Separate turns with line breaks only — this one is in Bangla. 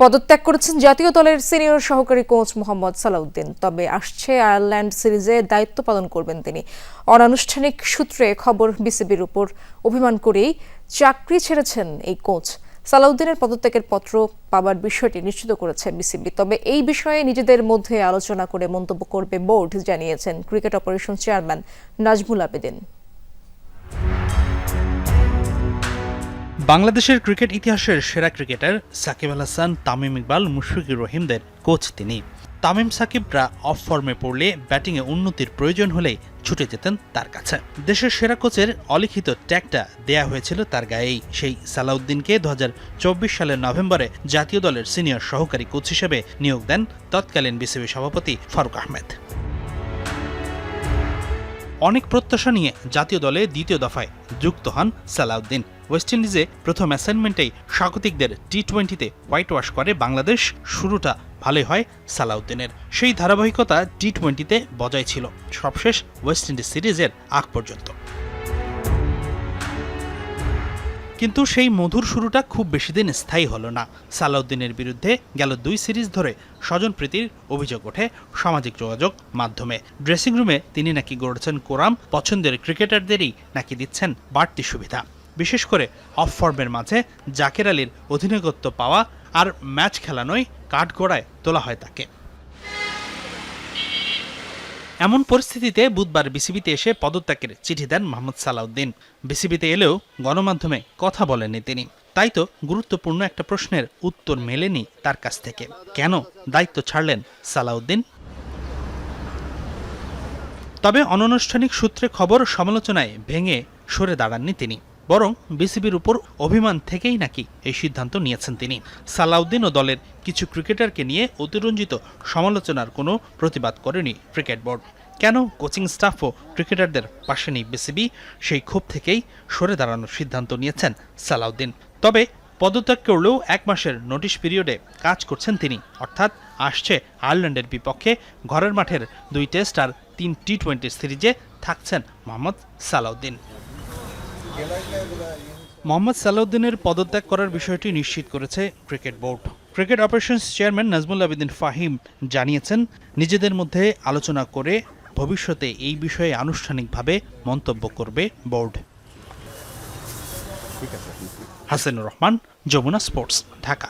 পদত্যাগ করেছেন জাতীয় দলের সিনিয়র সহকারী কোচ মোহাম্মদ সালাউদ্দিন। তবে আসছে আয়ারল্যান্ড সিরিজে দায়িত্ব পালন করবেন তিনি। অনানুষ্ঠানিক সূত্রে খবর, বিসিবির উপর অভিমান করেই চাকরি ছেড়েছেন এই কোচ। সালাউদ্দিনের পদত্যাগের পত্র পাবার বিষয়টি নিশ্চিত করেছে বিসিবি। তবে এই বিষয়ে নিজেদের মধ্যে আলোচনা করে মন্তব্য করবে বোর্ড, জানিয়েছেন cricket operation chairman Nazmul Abedin.
বাংলাদেশের ক্রিকেট ইতিহাসের সেরা ক্রিকেটার সাকিব আল হাসান, তামিম ইকবাল, মুশফিকুর রহিমদের কোচ তিনি। তামিম সাকিবরা অফ ফর্মে পড়লে ব্যাটিংয়ে উন্নতির প্রয়োজন হলেই ছুটে যেতেন তার কাছে। দেশের সেরা কোচের অলিখিত ট্যাগটা দেয়া হয়েছিল তার গায়েই। সেই সালাউদ্দিনকে দু হাজার চব্বিশ সালের নভেম্বরে জাতীয় দলের সিনিয়র সহকারী কোচ হিসেবে নিয়োগ দেন তৎকালীন বিসিবি সভাপতি ফারুক আহমেদ। অনেক প্রত্যাশা নিয়ে জাতীয় দলে দ্বিতীয় দফায় যুক্ত হন সালাউদ্দিন। ওয়েস্ট ইন্ডিজে প্রথম অ্যাসাইনমেন্টেই স্বাগতিকদের টি টোয়েন্টিতে হোয়াইট ওয়াশ করে বাংলাদেশ। শুরুটা ভালোই হয় সালাউদ্দিনের। সেই ধারাবাহিকতা টি টোয়েন্টিতে বজায় ছিল। সবশেষ ওয়েস্ট ইন্ডিজ সিরিজের আগ পর্যন্ত। কিন্তু সেই মধুর শুরুটা খুব বেশি দিন স্থায়ী হলো না। সালাউদ্দিনের বিরুদ্ধে গেল দুই সিরিজ ধরে স্বজনপ্রীতির অভিযোগ ওঠে সামাজিক যোগাযোগ মাধ্যমে। ড্রেসিং রুমে তিনি নাকি গড়েছেন কোরাম, পছন্দের ক্রিকেটারদেরই নাকি দিচ্ছেন বাড়তি সুবিধা। বিশেষ করে অফ ফর্মের মাঝে জাকের আলীর অধিনায়কত্ব পাওয়া আর ম্যাচ খেলানোই কাঠগড়ায় তোলা হয় তাকে। এমন পরিস্থিতিতে বুধবার বিসিবিতে এসে পদত্যাগের চিঠি দেন মোহাম্মদ সালাউদ্দিন। বিসিবিতে এলেও গণমাধ্যমে কথা বলেননি তিনি। তাই তো গুরুত্বপূর্ণ একটা প্রশ্নের উত্তর মেলেনি তার কাছ থেকে। কেন দায়িত্ব ছাড়লেন সালাউদ্দিন? তবে অনানুষ্ঠানিক সূত্রে খবর সমালোচনায় ভেঙে সরে দাঁড়াননি তিনি। বরং বিসিবির উপর অভিমান থেকেই নাকি এই সিদ্ধান্ত নিয়েছেন তিনি। সালাউদ্দিন ও দলের কিছু ক্রিকেটারকে নিয়ে অতিরঞ্জিত সমালোচনার কোনো প্রতিবাদ করেনি ক্রিকেট বোর্ড। কেন কোচিং স্টাফ ও ক্রিকেটারদের পাশে নেই বিসিবি? সেই ক্ষোভ থেকেই সরে দাঁড়ানোর সিদ্ধান্ত নিয়েছেন সালাউদ্দিন। তবে পদত্যাগ করলেও এক মাসের নোটিশ পিরিয়ডে কাজ করছেন তিনি। অর্থাৎ আসছে আয়ারল্যান্ডের বিপক্ষে ঘরের মাঠের দুই টেস্ট আর তিন টি টোয়েন্টি সিরিজে থাকছেন মোহাম্মদ সালাউদ্দিন। মোহাম্মদ সালাউদ্দিনের পদত্যাগ করার বিষয়টি নিশ্চিত করেছে cricket board. Cricket operations chairman Nazmul Abedin Fahim জানিয়েছেন নিজেদের মধ্যে আলোচনা করে ভবিষ্যতে এই বিষয়ে আনুষ্ঠানিকভাবে মন্তব্য করবে বোর্ড। হাসানুর রহমান যমুনা স্পোর্টস ঢাকা।